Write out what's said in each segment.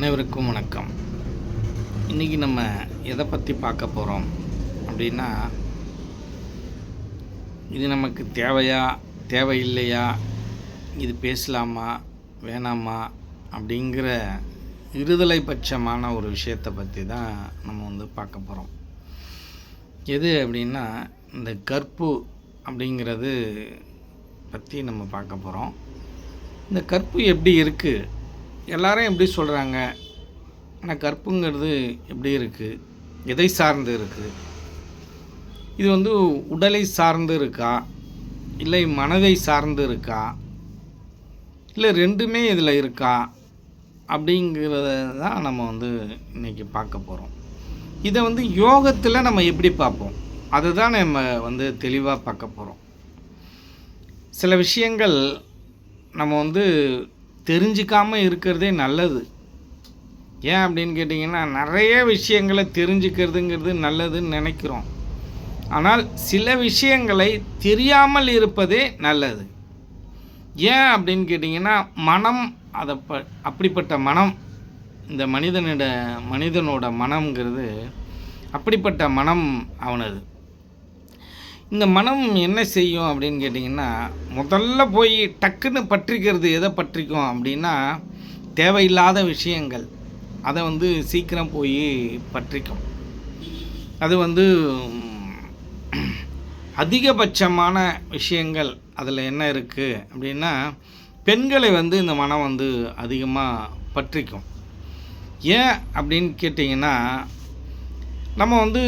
அனைவருக்கும் வணக்கம். இன்றைக்கி நம்ம எதை பற்றி பார்க்க போகிறோம் அப்படின்னா இது நமக்கு தேவையா தேவையில்லையா? இது பேசலாமா வேணாமா? அப்படிங்கிற இருதலை பட்சமான ஒரு விஷயத்தை பற்றி தான் நம்ம வந்து பார்க்க போகிறோம் எது அப்படின்னா இந்த கற்பு அப்படிங்கிறது பற்றி நம்ம பார்க்க போகிறோம் இந்த கற்பு எப்படி இருக்குது எல்லாரும் எப்படி சொல்கிறாங்க ஆனால் கற்புங்கிறது எப்படி இருக்குது எதை சார்ந்து இருக்குது இது வந்து உடலை சார்ந்து இருக்கா? இல்லை மனதை சார்ந்து இருக்கா? இல்லை ரெண்டுமே இதில் இருக்கா? அப்படிங்கிறத தான் நம்ம வந்து இன்றைக்கி பார்க்க போகிறோம் இதை வந்து யோகத்தில் நம்ம எப்படி பார்ப்போம்? அதை தான் நம்ம வந்து தெளிவாக பார்க்க போகிறோம் சில விஷயங்கள் நம்ம வந்து தெரிஞ்சிக்காமல் இருக்கிறதே நல்லது. ஏன் அப்படின்னு கேட்டிங்கன்னா நிறைய விஷயங்களை தெரிஞ்சுக்கிறதுங்கிறது நல்லதுன்னு நினைக்கிறோம். ஆனால் சில விஷயங்களை தெரியாமல் இருப்பதே நல்லது. ஏன் அப்படின்னு கேட்டிங்கன்னா மனம் அதை ப அப்படிப்பட்ட மனம் இந்த மனிதனிட மனிதனோட மனம்ங்கிறது அப்படிப்பட்ட மனம் அவனது. இந்த மனம் என்ன செய்யும் அப்படின்னு கேட்டிங்கன்னா முதல்ல போய் டக்குன்னு பற்றிக்கிறது எதை பற்றிக்கும் அப்படின்னா தேவையில்லாத விஷயங்கள். அதை வந்து சீக்கிரம் போய் பற்றிக்கும். அது வந்து அதிகபட்சமான விஷயங்கள் அதில் என்ன இருக்குது அப்படின்னா பெண்களை வந்து இந்த மனம் வந்து அதிகமாக பற்றிக்கும். ஏன் அப்படின்னு கேட்டிங்கன்னா நம்ம வந்து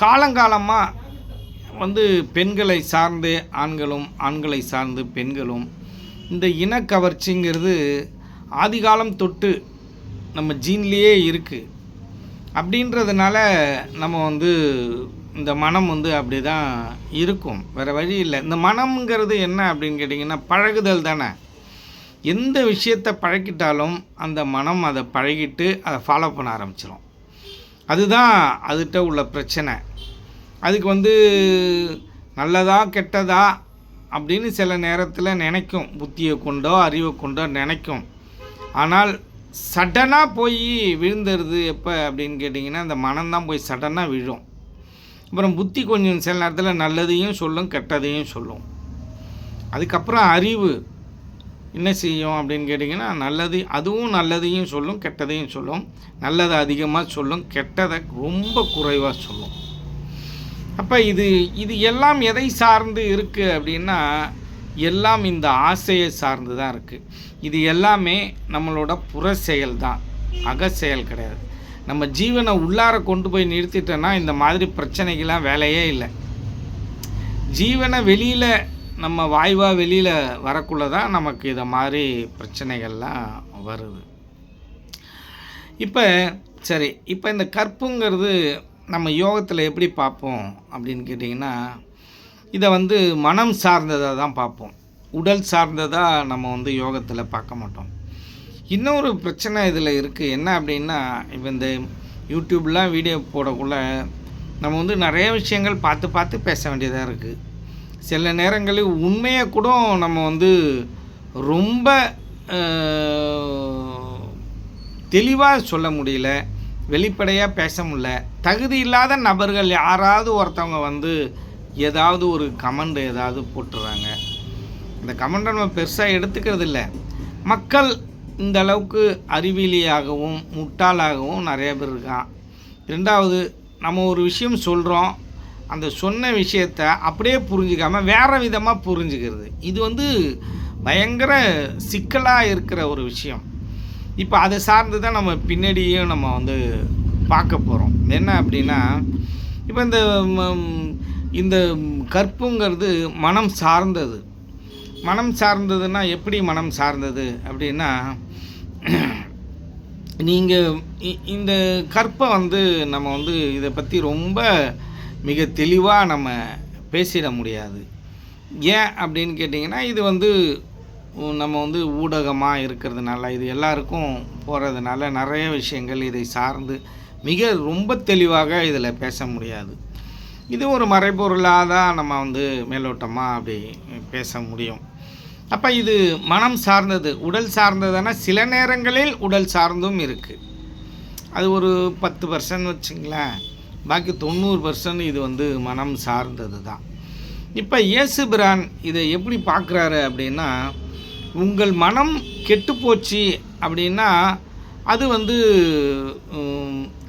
காலங்காலமாக வந்து பெண்களை சார்ந்து ஆண்களும் ஆண்களை சார்ந்து பெண்களும் இந்த இனக்கவர்ச்சிங்கிறது ஆதிகாலம் தொட்டு நம்ம ஜீன்லேயே இருக்குது அப்படின்றதுனால நம்ம வந்து இந்த மனம் வந்து அப்படி தான் இருக்கும். வேறு வழி இல்லை. இந்த மனம்ங்கிறது என்ன அப்படின்னு கேட்டிங்கன்னா பழகுதல் தானே. எந்த விஷயத்தை பழக்கிட்டாலும் அந்த மனம் அதை பழகிட்டு அதை ஃபாலோ பண்ண ஆரம்பிச்சிடும் அதுதான் அதுகிட்ட உள்ள பிரச்சனை. அதுக்கு வந்து நல்லதா கெட்டதா அப்படின்னு சில நேரத்தில் நினைக்கும். புத்தியை கொண்டோ அறிவை கொண்டோ நினைக்கும். ஆனால் சடனாக போய் விழுந்துருது எப்போ அப்படின்னு கேட்டிங்கன்னா அந்த மனம்தான் போய் சடனாக விழும். அப்புறம் புத்தி கொஞ்சம் சில நேரத்தில் நல்லதையும் சொல்லும் கெட்டதையும் சொல்லும். அதுக்கப்புறம் அறிவு. என்ன செய்யும் அப்படின்னு கேட்டிங்கன்னா நல்லது அதுவும் நல்லதையும் சொல்லும் கெட்டதையும் சொல்லும் நல்லதை அதிகமாக சொல்லும் கெட்டதை ரொம்ப குறைவாக சொல்லும். அப்போ இது இது எல்லாம் எதை சார்ந்து இருக்குது அப்படின்னா எல்லாம் இந்த ஆசையை சார்ந்து தான் இருக்குது இது எல்லாமே நம்மளோட புற செயல் தான். அக செயல் கிடையாது. நம்ம ஜீவனை உள்ளார கொண்டு போய் நிறுத்திட்டோன்னா இந்த மாதிரி பிரச்சனைகள்லாம் வேலையே இல்லை. ஜீவனை வெளியில் நம்ம வாய்வாக வெளியில் வரக்குள்ள தான் நமக்கு இதை மாதிரி பிரச்சனைகள்லாம் வருது. இப்போ சரி இப்போ இந்த கற்புங்கிறது நம்ம யோகத்தில் எப்படி பார்ப்போம் அப்படின்னு கேட்டிங்கன்னா இதை வந்து மனம் சார்ந்ததாக தான் பார்ப்போம். உடல் சார்ந்ததாக நம்ம வந்து யோகத்தில் பார்க்க மாட்டோம். இன்னொரு பிரச்சனை இதில் இருக்குது என்ன அப்படின்னா இப்போ இந்த யூடியூப்லாம் வீடியோ போடக்குள்ள நம்ம வந்து நிறைய விஷயங்கள் பார்த்து பார்த்து பேச வேண்டியதாக இருக்குது சில நேரங்களில் உண்மையை கூட நம்ம வந்து ரொம்ப தெளிவாக சொல்ல முடியல வெளிப்படையாக பேச முடியல. தகுதி இல்லாத நபர்கள் யாராவது ஒருத்தவங்க வந்து ஏதாவது ஒரு கமெண்ட் ஏதாவது போட்டுறாங்க. இந்த கமெண்ட்டை நம்ம பெருசாக எடுத்துக்கிறது இல்லை. மக்கள் இந்த அளவுக்கு அறிவியலியாகவும் முட்டாளாகவும் நிறைய பேர் இருக்கான் ரெண்டாவது நம்ம ஒரு விஷயம் சொல்கிறோம் அந்த சொன்ன விஷயத்த அப்படியே புரிஞ்சிக்காமல் வேறு விதமாக புரிஞ்சுக்கிறது. இது வந்து பயங்கர சிக்கலாக இருக்கிற ஒரு விஷயம். இப்போ அதை சார்ந்து தான் நம்ம பின்னாடியும் நம்ம வந்து பார்க்க போகிறோம் என்ன அப்படின்னா இப்போ இந்த இந்த கற்புங்கிறது மனம் சார்ந்தது. மனம் சார்ந்ததுன்னா எப்படி மனம் சார்ந்தது அப்படின்னா நீங்கள் இந்த கற்பை வந்து நம்ம வந்து இதை பற்றி ரொம்ப மிக தெளிவாக நம்ம பேசிட முடியாது. ஏன் அப்படின்னு கேட்டிங்கன்னா இது வந்து நம்ம வந்து ஊடகமாக இருக்கிறதுனால இது எல்லாருக்கும் போகிறதுனால நிறைய விஷயங்கள் இதை சார்ந்து மிக ரொம்ப தெளிவாக இதில் பேச முடியாது. இது ஒரு மறைபொருளாக தான் நம்ம வந்து மேலோட்டமாக அப்படி பேச முடியும். அப்போ இது மனம் சார்ந்தது உடல் சார்ந்ததுன்னா சில நேரங்களில் உடல் சார்ந்தும் இருக்குது அது ஒரு பத்து பர்சன்ட் வச்சுங்களேன். பாக்கி தொண்ணூறு பர்சன்ட் இது வந்து மனம் சார்ந்தது தான் இப்போ இயேசு பிரான் இதை எப்படி பார்க்குறாரு அப்படின்னா உங்கள் மனம் கெட்டுப்போச்சு அப்படின்னா அது வந்து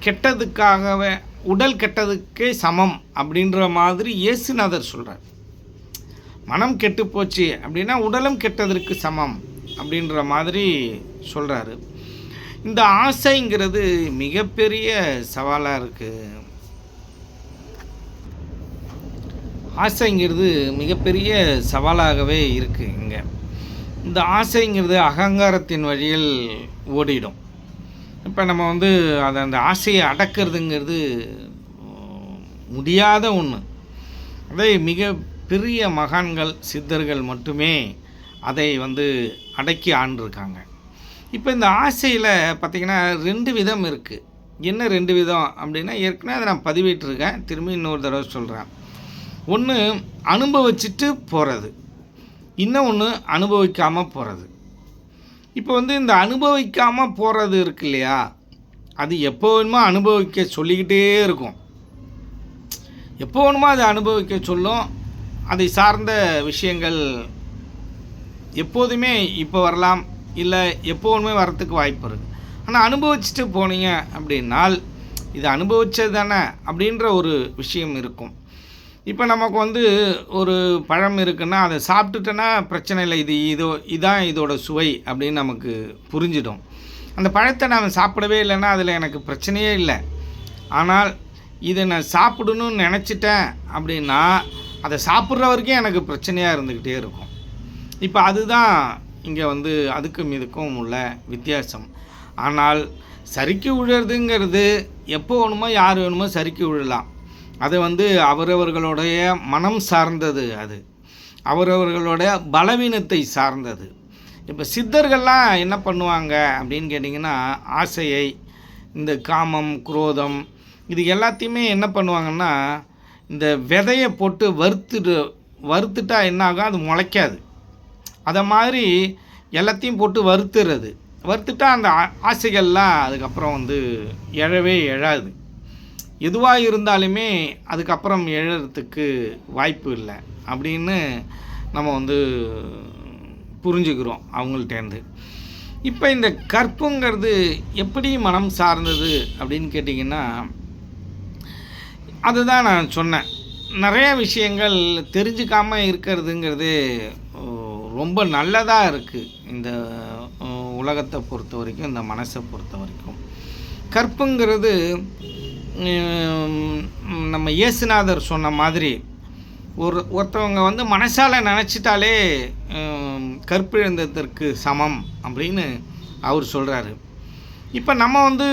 கெட்டதுக்காகவே உடல் கெட்டதுக்கே சமம் அப்படின்ற மாதிரி இயேசுநாதர் சொல்கிறார் மனம் கெட்டு போச்சு அப்படின்னா உடலும் கெட்டதற்கு சமம் அப்படின்ற மாதிரி சொல்கிறாரு இந்த ஆசைங்கிறது மிகப்பெரிய சவாலாக இருக்குது ஆசைங்கிறது மிகப்பெரிய சவாலாகவே இருக்குது இங்கே. இந்த ஆசைங்கிறது அகங்காரத்தின் வழியில் ஓடிடும். இப்போ நம்ம வந்து அதை அந்த ஆசையை அடக்கிறதுங்கிறது முடியாத ஒன்று அதை மிக பெரிய மகான்கள் சித்தர்கள் மட்டுமே அதை வந்து அடக்கி ஆண்டிருக்காங்க. இப்போ இந்த ஆசையில் பார்த்திங்கன்னா ரெண்டு விதம் இருக்குது என்ன ரெண்டு விதம் அப்படின்னா ஏற்கனவே அதை நான் பதிவிட்டிருக்கேன். திரும்பி இன்னொரு தடவை சொல்கிறேன் ஒன்று அனுபவிச்சுட்டு போகிறது இன்னும் ஒன்று அனுபவிக்காமல் போகிறது இப்போ வந்து இந்த அனுபவிக்காமல் போகிறது இருக்கு இல்லையா? அது எப்போ வேணுமோ அனுபவிக்க சொல்லிக்கிட்டே இருக்கும். எப்போ வேணுமோ அதை அனுபவிக்க சொல்லும். அதை சார்ந்த விஷயங்கள் எப்போதுமே இப்போ வரலாம். இல்லை எப்போதுமே வரத்துக்கு வாய்ப்பு இருக்குது ஆனால் அனுபவிச்சுட்டு போனீங்க அப்படின்னால் இது அனுபவித்தது தானே அப்படின்ற ஒரு விஷயம் இருக்கும். இப்போ நமக்கு வந்து ஒரு பழம் இருக்குன்னா அதை சாப்பிட்டுட்டோன்னா பிரச்சனை இல்லை. இது இதோ இதான் இதோட சுவை அப்படின்னு நமக்கு புரிஞ்சிடும். அந்த பழத்தை நான் சாப்பிடவே இல்லைன்னா அதில் எனக்கு பிரச்சனையே இல்லை. ஆனால் இதை நான் சாப்பிடணும்னு நினச்சிட்டேன் அப்படின்னா அதை சாப்பிட்ற வரைக்கும் எனக்கு பிரச்சனையாக இருந்துக்கிட்டே இருக்கும். இப்போ அதுதான் இங்கே வந்து அதுக்கும் இதுக்கும் உள்ள வித்தியாசம். ஆனால் சறுக்கி விழுறதுங்கிறது எப்போ வேணுமோ யார் வேணுமோ சறுக்கி விழலாம் அது வந்து அவரவர்களுடைய மனம் சார்ந்தது அது. அவரவர்களுடைய பலவீனத்தை சார்ந்தது. இப்போ சித்தர்கள்லாம் என்ன பண்ணுவாங்க அப்படின்னு கேட்டிங்கன்னா ஆசையை இந்த காமம் குரோதம் இது எல்லாத்தையுமே என்ன பண்ணுவாங்கன்னா இந்த விதையை போட்டு வறுத்துட்டு வறுத்துட்டா என்ன ஆகும் அது முளைக்காது. அதை மாதிரி எல்லாத்தையும் போட்டு வறுத்துறது. வறுத்துட்டா அந்த ஆ- ஆசைகள்லாம் அதுக்கப்புறம் வந்து எழவே எழாது. எதுவாக இருந்தாலுமே அதுக்கப்புறம் எழுதுறதுக்கு வாய்ப்பு இல்லை அப்படின்னு நம்ம வந்து புரிஞ்சுக்கிறோம் அவங்கள்ட்டேருந்து இப்போ இந்த கற்புங்கிறது எப்படி மனம் சார்ந்தது அப்படின்னு கேட்டிங்கன்னா அதுதான் நான் சொன்னேன். நிறைய விஷயங்கள் தெரிஞ்சுக்காம இருக்கிறதுங்கிறது ரொம்ப நல்லதாக இருக்குது இந்த உலகத்தை பொறுத்த வரைக்கும் இந்த மனசை பொறுத்த வரைக்கும். கற்புங்கிறது நம்ம இயேசுநாதர் சொன்ன மாதிரி ஒரு ஒருத்தவங்க வந்து மனசால் நினச்சிட்டாலே கற்பிழந்ததற்கு சமம் அப்படின்னு அவர் சொல்கிறாரு இப்போ நம்ம வந்து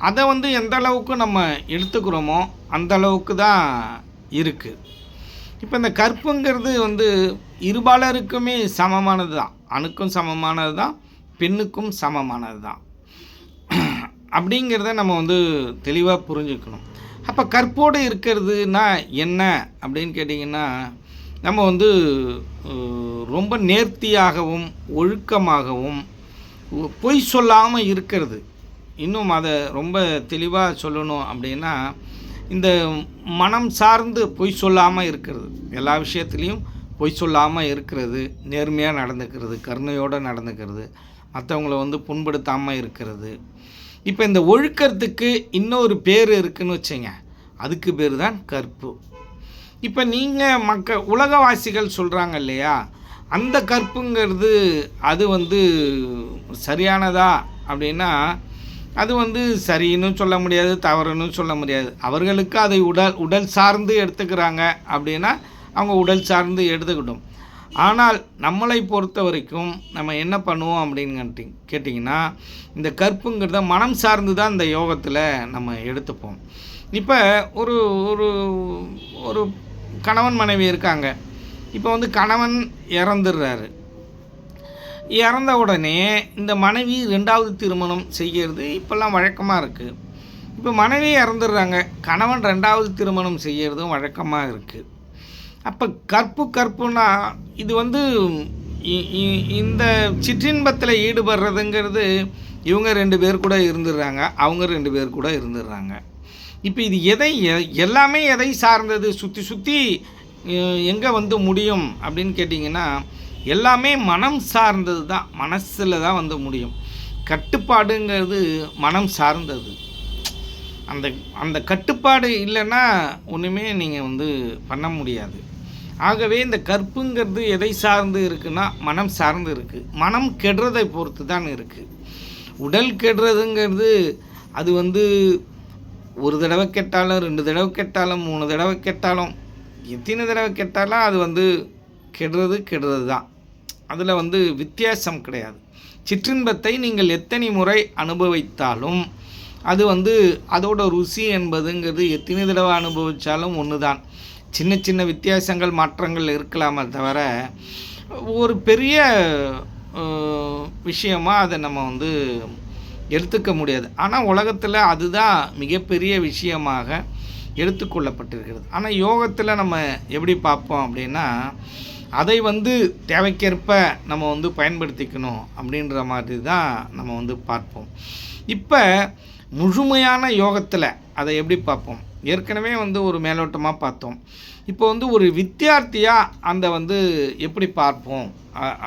அதை வந்து எந்த அளவுக்கு நம்ம எடுத்துக்கிறோமோ அந்த அளவுக்கு தான் இருக்குது இப்போ இந்த கற்புங்கிறது வந்து இருபாலருக்குமே சமமானது தான் அணுக்கும் சமமானது தான் பெண்ணுக்கும் சமமானது தான் அப்படிங்கிறத நம்ம வந்து தெளிவாக புரிஞ்சுக்கணும். அப்போ கற்போடு இருக்கிறதுனா என்ன அப்படின்னு கேட்டிங்கன்னா நம்ம வந்து ரொம்ப நேர்த்தியாகவும் ஒழுக்கமாகவும் பொய் சொல்லாமல் இருக்கிறது. இன்னும் அதை ரொம்ப தெளிவாக சொல்லணும் அப்படின்னா இந்த மனம் சார்ந்து பொய் சொல்லாமல் இருக்கிறது. எல்லா விஷயத்துலேயும் பொய் சொல்லாமல் இருக்கிறது நேர்மையாக நடந்துக்கிறது கருணையோடு நடந்துக்கிறது மற்றவங்கள வந்து புண்படுத்தாமல் இருக்கிறது. இப்போ இந்த ஒழுக்கத்துக்கு இன்னொரு பேர் இருக்குன்னு வச்சுங்க. அதுக்கு பேர் தான் கற்பு. இப்போ நீங்கள் மக்க உலகவாசிகள் சொல்கிறாங்க இல்லையா? அந்த கற்புங்கிறது அது வந்து சரியானதா அப்படின்னா அது வந்து சரின்னு சொல்ல முடியாது தவறுன்னு சொல்ல முடியாது. அவர்களுக்கு அதை உடல் உடல் சார்ந்து எடுத்துக்கிறாங்க அப்படின்னா அவங்க உடல் சார்ந்து எடுத்துக்கிட்டோம். ஆனால் நம்மளை பொறுத்த வரைக்கும் நம்ம என்ன பண்ணுவோம் அப்படின்னு கேட்டி- கேட்டிங்கன்னா இந்த கற்புங்கிறத மனம் சார்ந்து தான் இந்த யோகத்தில் நம்ம எடுத்துப்போம். இப்போ ஒரு ஒரு ஒரு கணவன் மனைவி இருக்காங்க. இப்போ வந்து கணவன் இறந்துடுறாரு இறந்த உடனே இந்த மனைவி ரெண்டாவது திருமணம் செய்கிறது இப்போல்லாம் வழக்கமாக இருக்குது இப்போ மனைவி இறந்துடுறாங்க கணவன் ரெண்டாவது திருமணம் செய்கிறதும் வழக்கமாக இருக்குது அப்போ கற்பு கற்புனா இது வந்து இ- இ- இந்த சிற்றின்பத்தில் ஈடுபடுறதுங்கிறது இவங்க ரெண்டு பேர் கூட இருந்துடுறாங்க அவங்க ரெண்டு பேர் கூட இருந்துடுறாங்க. இப்போ இது எதை எ- எல்லாமே எதை சார்ந்தது? சுற்றி சுற்றி எங்கே வந்து முடியும் அப்படின்னு கேட்டிங்கன்னா எல்லாமே மனம் சார்ந்தது தான் மனசில் தான் வந்து முடியும். கட்டுப்பாடுங்கிறது மனம் சார்ந்தது. அந்த அந்த கட்டுப்பாடு இல்லைன்னா ஒன்றுமே நீங்கள் வந்து பண்ண முடியாது. ஆகவே இந்த கற்புங்கிறது எதை சார்ந்து இருக்குன்னா மனம் சார்ந்து இருக்குது மனம் கெடுறதை பொறுத்து தான் இருக்குது உடல் கெடுறதுங்கிறது அது வந்து ஒரு தடவை கெட்டாலும் ரெண்டு தடவை கெட்டாலும் மூணு தடவை கெட்டாலும் எத்தனை தடவை கெட்டாலும் அது வந்து கெடுறது கெடுறது தான் அதில் வந்து வித்தியாசம் கிடையாது. சிற்றின்பத்தை நீங்கள் எத்தனை முறை அனுபவித்தாலும் அது வந்து அதோட ருசி என்பதுங்கிறது எத்தனை தடவை அனுபவித்தாலும் ஒன்று தான் சின்ன சின்ன வித்தியாசங்கள் மாற்றங்கள் இருக்கலாமே தவிர ஒரு பெரிய விஷயமாக விஷயமா அதை நம்ம வந்து எடுத்துக்க முடியாது. ஆனால் உலகத்தில் அதுதான் மிகப்பெரிய விஷயமாக எடுத்துக்கொள்ளப்பட்டிருக்கிறது. ஆனால் யோகத்தில் நம்ம எப்படி பார்ப்போம் அப்படின்னா அதை வந்து தேவைக்கேற்ப நம்ம வந்து பயன்படுத்திக்கணும் அப்படின்ற மாதிரி தான் நம்ம வந்து பார்ப்போம். இப்போ முழுமையான யோகத்தில் அதை எப்படி பார்ப்போம்? ஏற்கனவே வந்து ஒரு மேலோட்டமாக பார்த்தோம். இப்போ வந்து ஒரு வித்தியார்த்தியாக அந்த வந்து எப்படி பார்ப்போம்?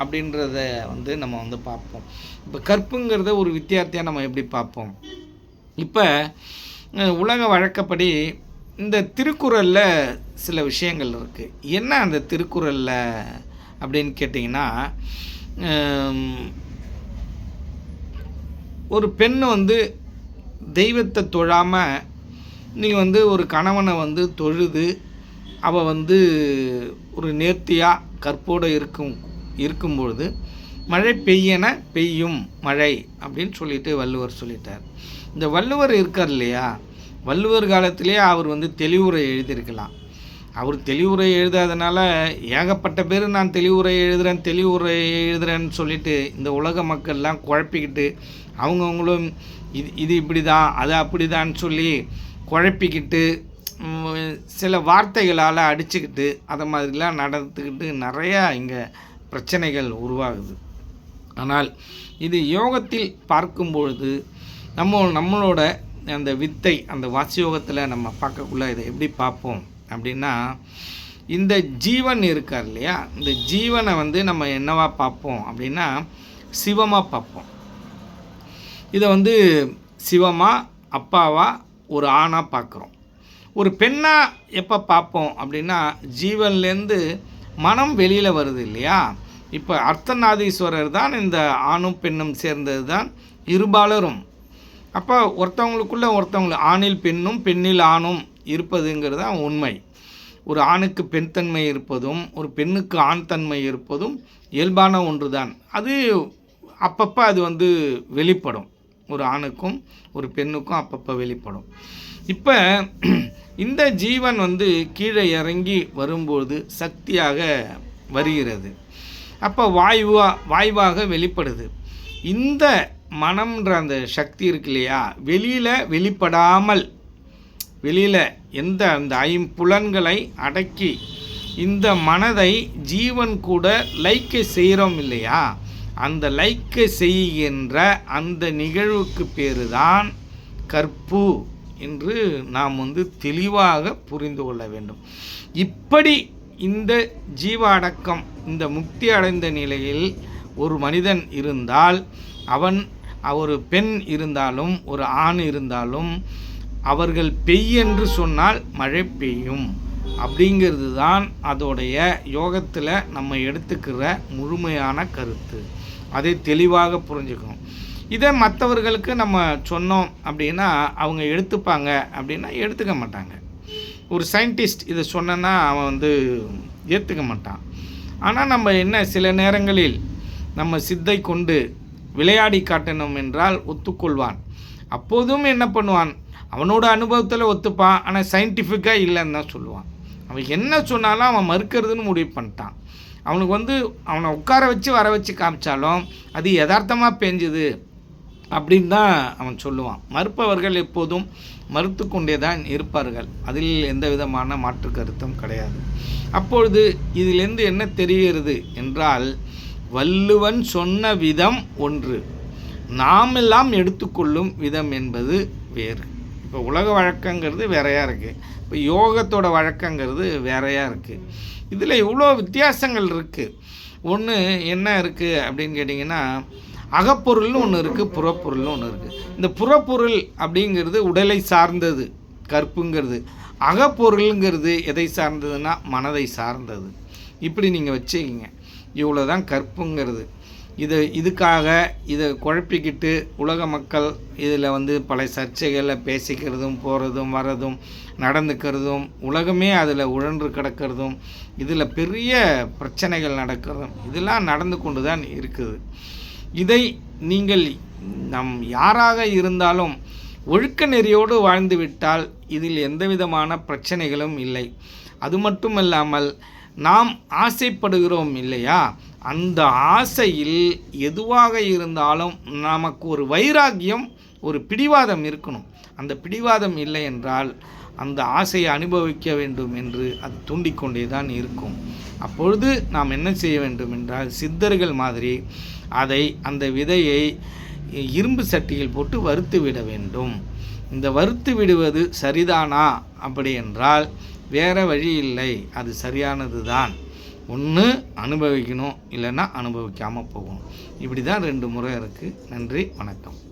அப்படின்றத வந்து நம்ம வந்து பார்ப்போம். இப்போ கற்புங்கிறத ஒரு வித்தியார்த்தியாக நம்ம எப்படி பார்ப்போம்? இப்போ உலக வழக்கப்படி இந்த திருக்குறளில் சில விஷயங்கள் இருக்குது என்ன அந்த திருக்குறளில் அப்படின்னு கேட்டிங்கன்னா ஒரு பெண் வந்து தெய்வத்தை தொழாமல் நீ வந்து ஒரு கணவனை வந்து தொழுது அவள் வந்து ஒரு நேர்த்தியாக கற்போடு இருக்கும் இருக்கும்பொழுது மழை பெய்யன பெய்யும் மழை அப்படின்னு சொல்லிட்டு வள்ளுவர் சொல்லிட்டார். இந்த வள்ளுவர் இருக்கார் இல்லையா? வள்ளுவர் காலத்திலே அவர் வந்து தெளிவுரை எழுதியிருக்கலாம். அவர் தெளிவுரை எழுதாதனால ஏகப்பட்ட பேர் நான் தெளிவுரை எழுதுகிறேன் தெளிவுரை எழுதுகிறேன்னு சொல்லிட்டு இந்த உலக மக்கள்லாம் குழப்பிக்கிட்டு அவங்கவுங்களும் இது இது இப்படி தான் அது அப்படி சொல்லி குழப்பிக்கிட்டு சில வார்த்தைகளால் அடிச்சுக்கிட்டு அதை மாதிரிலாம் நடந்துக்கிட்டு நிறையா இங்கே பிரச்சனைகள் உருவாகுது. ஆனால் இது யோகத்தில் பார்க்கும் பொழுது நம்ம நம்மளோட அந்த வித்தை அந்த வாசியோகத்தில் நம்ம பார்க்கக்குள்ள இதை எப்படி பார்ப்போம் அப்படின்னா இந்த ஜீவன் இருக்கார் இல்லையா? இந்த ஜீவனை வந்து நம்ம என்னவா பார்ப்போம் அப்படின்னா சிவமாக பார்ப்போம். இதை வந்து சிவமாக அப்பாவா ஒரு ஆணாக பார்க்குறோம் ஒரு பெண்ணாக எப்போ பார்ப்போம் அப்படின்னா ஜீவன்லேருந்து மனம் வெளியில் வருது இல்லையா? இப்போ அர்த்தநாதீஸ்வரர் தான் இந்த ஆணும் பெண்ணும் சேர்ந்தது தான் இருபாலரும். அப்போ ஒருத்தவங்களுக்குள்ள ஒருத்தவங்க ஆணில் பெண்ணும் பெண்ணில் ஆணும் இருப்பதுங்கிறது தான் உண்மை. ஒரு ஆணுக்கு பெண் தன்மை இருப்பதும் ஒரு பெண்ணுக்கு ஆண் தன்மை இருப்பதும் இயல்பான ஒன்று தான் அது அப்பப்போ அது வந்து வெளிப்படும். ஒரு ஆணுக்கும் ஒரு பெண்ணுக்கும் அப்பப்போ வெளிப்படும். இப்போ இந்த ஜீவன் வந்து கீழே இறங்கி வரும்போது சக்தியாக வருகிறது. அப்போ வாயுவா வாயுவாக வெளிப்படுது. இந்த மனம்ன்ற அந்த சக்தி இருக்கு இல்லையா? வெளியில் வெளிப்படாமல் வெளியில் எந்த அந்த ஐம்புலன்களை அடக்கி இந்த மனதை ஜீவன் கூட லைக்க செய்கிறோம் இல்லையா? அந்த லைக்கை செய்கின்ற அந்த நிகழ்வுக்கு பேரு தான் கற்பு என்று நாம் வந்து தெளிவாக புரிந்து கொள்ள வேண்டும். இப்படி இந்த ஜீவ அடக்கம் இந்த முக்தி அடைந்த நிலையில் ஒரு மனிதன் இருந்தால் அவன் ஒரு பெண் இருந்தாலும் ஒரு ஆண் இருந்தாலும் அவர்கள் பெய் என்று சொன்னால் மழை பெய்யும். அப்படிங்கிறது தான் அதோடைய யோகத்தில் நம்ம எடுத்துக்கிற முழுமையான கருத்து. அதை தெளிவாக புரிஞ்சுக்கணும். இதை மற்றவர்களுக்கு நம்ம சொன்னோம் அப்படின்னா அவங்க எடுத்துப்பாங்க அப்படின்னா எடுத்துக்க மாட்டாங்க. ஒரு சயின்டிஸ்ட் இதை சொன்னேன்னா அவன் வந்து ஏற்றுக்க மாட்டான். ஆனால் நம்ம என்ன சில நேரங்களில் நம்ம சித்தை கொண்டு விளையாடி காட்டணும் என்றால் ஒத்துக்கொள்வான். அப்போதும் என்ன பண்ணுவான்? அவனோட அனுபவத்தில் ஒத்துப்பான். ஆனால் சயின்டிஃபிக்காக இல்லைன்னு தான் சொல்லுவான். அவன் என்ன சொன்னாலும் அவன் மறுக்கிறதுன்னு முடிவு பண்ணிட்டான். அவனுக்கு வந்து அவனை உட்கார வச்சு வர வச்சு காமிச்சாலும் அது யதார்த்தமாக பெஞ்சுது அப்படின்னு தான் அவன் சொல்லுவான். மறுப்பவர்கள் எப்போதும் மறுத்து கொண்டே தான் இருப்பார்கள். அதில் எந்த விதமான மாற்று கருத்தும் கிடையாது. அப்பொழுது இதிலிருந்து என்ன தெரிகிறது என்றால் வள்ளுவன் சொன்ன விதம் ஒன்று. நாமெல்லாம் எடுத்துக்கொள்ளும் விதம் என்பது வேறு. இப்போ உலக வழக்கங்கிறது வேறையாக இருக்குது இப்போ யோகத்தோட வழக்கங்கிறது வேறையாக இருக்குது இதில் இவ்வளோ வித்தியாசங்கள் இருக்குது ஒன்று என்ன இருக்குது அப்படின்னு கேட்டிங்கன்னா அகப்பொருள்னு ஒன்று இருக்குது புறப்பொருள்னு ஒன்று இருக்குது இந்த புறப்பொருள் அப்படிங்கிறது உடலை சார்ந்தது கற்புங்கிறது. அகப்பொருளுங்கிறது எதை சார்ந்ததுன்னா மனதை சார்ந்தது. இப்படி நீங்கள் வச்சுக்கிங்க. இவ்வளோ தான் கற்புங்கிறது. இது இதுக்காக இதை குழப்பிக்கிட்டு உலக மக்கள் இதில் வந்து பல சர்ச்சைகளில் பேசிக்கிறதும் போகிறதும் வர்றதும் நடந்துக்கிறதும் உலகமே அதில் உழன்று கிடக்கிறதும் இதில் பெரிய பிரச்சனைகள் நடக்கிறதும் இதெல்லாம் நடந்து கொண்டு தான் இருக்குது. இதை நீங்கள் நம் யாராக இருந்தாலும் ஒழுக்க நெறியோடு வாழ்ந்துவிட்டால் இதில் எந்த விதமான பிரச்சனைகளும் இல்லை. அது மட்டும் இல்லாமல் நாம் ஆசைப்படுகிறோம் இல்லையா? அந்த ஆசையில் எதுவாக இருந்தாலும் நமக்கு ஒரு வைராக்கியம் ஒரு பிடிவாதம் இருக்கணும். அந்த பிடிவாதம் இல்லை என்றால் அந்த ஆசையை அனுபவிக்க வேண்டும் என்று அது தூண்டிக்கொண்டே தான் இருக்கும். அப்பொழுது நாம் என்ன செய்ய வேண்டும் என்றால் சித்தர்கள் மாதிரி அதை அந்த விதையை இரும்பு சட்டியில் போட்டு வறுத்து விட வேண்டும். இந்த வறுத்து விடுவது சரிதானா? அப்படி என்றால் வேற வழி இல்லை. அது சரியானது தான் ஒன்று அனுபவிக்கணும் இல்லைன்னா அனுபவிக்காமல் போகணும். இப்படி தான் ரெண்டு முறை இருக்குது நன்றி வணக்கம்.